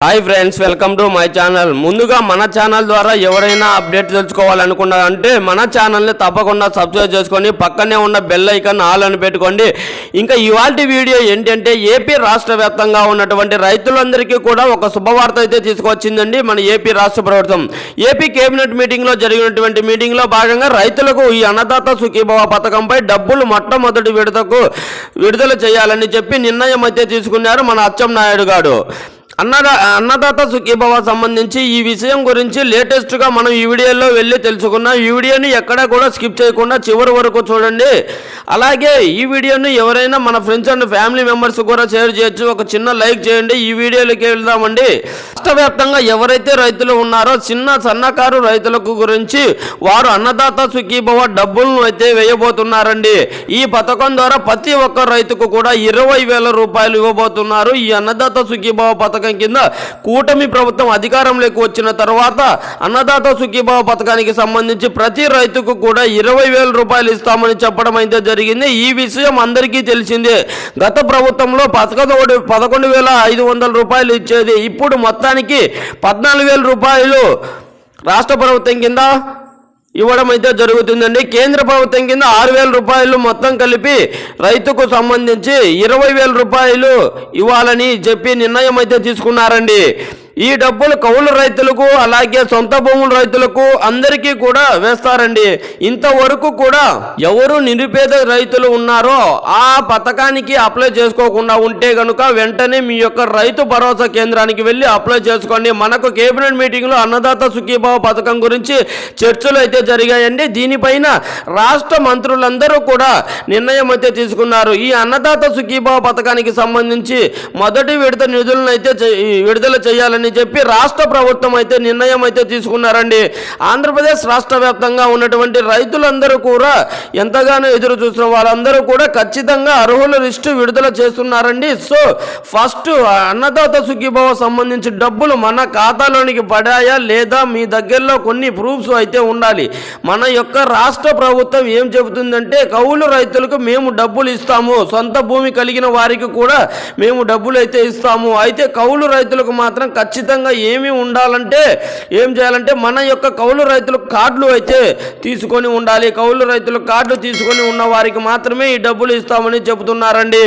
Hi friends welcome to my channel ముందుగా మన channel ద్వారా ఎవరైనా అప్డేట్ తెలుసుకోవాలనుకున్నారంటే మన ఛానల్ని తప్పకుండా సబ్స్క్రైబ్ చేసుకొని పక్కనే ఉన్న బెల్ ఐకాన్ ఆల్ అని పెట్టుకోండి. ఇంకా ఇవాళ వీడియో ఏంటంటే ఏపీ రాష్ట్ర వ్యాప్తంగా ఉన్నటువంటి రైతులందరికీ కూడా ఒక శుభవార్త అయితే తీసుకొచ్చిందండి మన ఏపీ రాష్ట్ర ప్రభుత్వం. ఏపీ కేబినెట్ మీటింగ్లో జరిగినటువంటి మీటింగ్లో భాగంగా రైతులకు ఈ అన్నదాత సుఖీభవ పథకంపై డబ్బులు మొట్టమొదటి విడతకు విడుదల చేయాలని చెప్పి నిర్ణయం అయితే తీసుకున్నారు మన అచ్చెం నాయుడు గారు. అన్నదా అన్నదాత సుఖీభవ సంబంధించి ఈ విషయం గురించి లేటెస్ట్గా మనం ఈ వీడియోలో వెళ్ళి తెలుసుకున్నాం. ఈ వీడియోని ఎక్కడా కూడా స్కిప్ చేయకుండా చివరి వరకు చూడండి. అలాగే ఈ వీడియోని ఎవరైనా మన ఫ్రెండ్స్ అండ్ ఫ్యామిలీ మెంబర్స్ కూడా షేర్ చేయొచ్చు. ఒక చిన్న లైక్ చేయండి. ఈ వీడియోలోకి వెళ్దామండి. రాష్ట్రవ్యాప్తంగా ఎవరైతే రైతులు ఉన్నారో చిన్న సన్నకారు రైతులకు గురించి వారు అన్నదాత సుఖీభవ డబ్బులను అయితే వేయబోతున్నారండి. ఈ పథకం ద్వారా ప్రతి ఒక్క రైతుకు కూడా ఇరవై వేల రూపాయలు ఇవ్వబోతున్నారు. ఈ అన్నదాత సుఖీభవ పథకం కింద కూటమి ప్రభుత్వం అధికారంలోకి వచ్చిన తర్వాత అన్నదాత సుఖీభావ పథకానికి సంబంధించి ప్రతి రైతుకు కూడా ఇరవై వేల రూపాయలు ఇస్తామని చెప్పడం అయితే జరిగింది. ఈ విషయం అందరికీ తెలిసిందే. గత ప్రభుత్వంలో పదకొండు పదకొండు వేల ఐదు వందల రూపాయలు ఇచ్చేది. ఇప్పుడు మొత్తానికి పద్నాలుగు వేల రూపాయలు రాష్ట్ర ప్రభుత్వం కింద ఇవ్వడం అయితే జరుగుతుందండి. కేంద్ర ప్రభుత్వం కింద ఆరు వేల రూపాయలు మొత్తం కలిపి రైతుకు సంబంధించి ఇరవై వేల రూపాయలు ఇవ్వాలని చెప్పి నిర్ణయం అయితే తీసుకున్నారండి. ఈ డబ్బులు కౌలు రైతులకు అలాగే సొంత భూముల రైతులకు అందరికీ కూడా వేస్తారండి. ఇంతవరకు కూడా ఎవరు నిరుపేద రైతులు ఉన్నారో ఆ పథకానికి అప్లై చేసుకోకుండా ఉంటే గనుక వెంటనే మీ యొక్క రైతు భరోసా కేంద్రానికి వెళ్ళి అప్లై చేసుకోండి. మనకు కేబినెట్ మీటింగ్లో అన్నదాత సుఖీభావ పథకం గురించి చర్చలు అయితే జరిగాయండి. దీనిపైన రాష్ట్ర మంత్రులందరూ కూడా నిర్ణయం అయితే తీసుకున్నారు. ఈ అన్నదాత సుఖీభావ పథకానికి సంబంధించి మొదటి విడత నిధులను అయితే విడుదల చేయాలని చెప్పి రాష్ట్ర ప్రభుత్వం అయితే నిర్ణయం అయితే తీసుకున్నారండి. ఆంధ్రప్రదేశ్ రాష్ట్ర వ్యాప్తంగా ఉన్నటువంటి రైతులందరూ కూడా ఎంతగానో ఎదురు చూస్తున్న వాళ్ళందరూ కూడా ఖచ్చితంగా అర్హుల లిస్టు విడుదల చేస్తున్నారండి. సో ఫస్ట్ అన్నదాత సుఖీభావ సంబంధించి డబ్బులు మన ఖాతాలోనికి పడాయా లేదా మీ దగ్గరలో కొన్ని ప్రూఫ్స్ అయితే ఉండాలి. మన యొక్క రాష్ట్ర ప్రభుత్వం ఏం చెబుతుందంటే కౌలు రైతులకు మేము డబ్బులు ఇస్తాము. సొంత భూమి కలిగిన వారికి కూడా మేము డబ్బులు అయితే ఇస్తాము. అయితే కౌలు రైతులకు మాత్రం ఖచ్చితంగా ఖచ్చితంగా ఏమి ఉండాలంటే ఏం చేయాలంటే మన యొక్క కౌలు రైతులకు కార్డులు అయితే తీసుకొని ఉండాలి. కౌలు రైతుల కార్డులు తీసుకొని ఉన్న వారికి మాత్రమే ఈ డబ్బులు ఇస్తామని చెబుతున్నారండి.